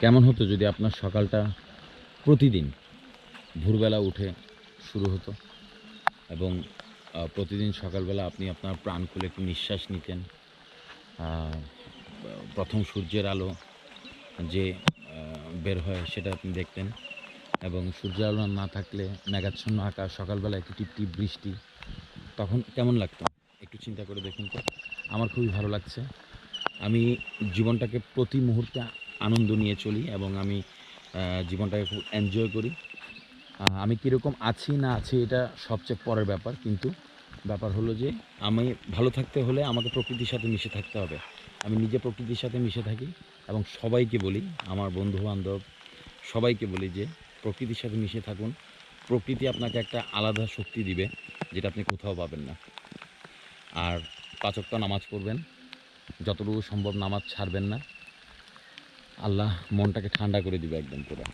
কেমন হতো যদি আপনার সকালটা প্রতিদিন ভোরবেলা উঠে শুরু হতো? এবং প্রতিদিন সকালবেলা আপনি আপনার প্রাণ খুলে একটু নিঃশ্বাস নিতেন প্রথম সূর্যের আলো যে বের হয় সেটা আপনি দেখতেন এবং সূর্যের আলো না থাকলে মেঘাচ্ছন্ন আকাশ, সকালবেলা একটু টিপ টিপ বৃষ্টি, তখন কেমন লাগতো? একটু চিন্তা করে দেখুন তো। আমার খুবই ভালো লাগছে। আমি জীবনটাকে প্রতি মুহূর্তে আনন্দ নিয়ে চলি এবং আমি জীবনটাকে খুব এনজয় করি। আমি কীরকম আছি না আছি এটা সবচেয়ে পরের ব্যাপার। কিন্তু ব্যাপার হলো যে, আমি ভালো থাকতে হলে আমাকে প্রকৃতির সাথে মিশে থাকতে হবে। আমি নিজে প্রকৃতির সাথে মিশে থাকি এবং সবাইকে বলি, আমার বন্ধু বান্ধব সবাইকে বলি যে, প্রকৃতির সাথে মিশে থাকুন। প্রকৃতি আপনাকে একটা আলাদা শক্তি দিবে, যেটা আপনি কোথাও পাবেন না। আর পাঁচক্ত নামাজ পড়বেন, যতটুকু সম্ভব নামাজ ছাড়বেন না। আল্লাহ মনটাকে ঠান্ডা করে দিবে একদম পুরো।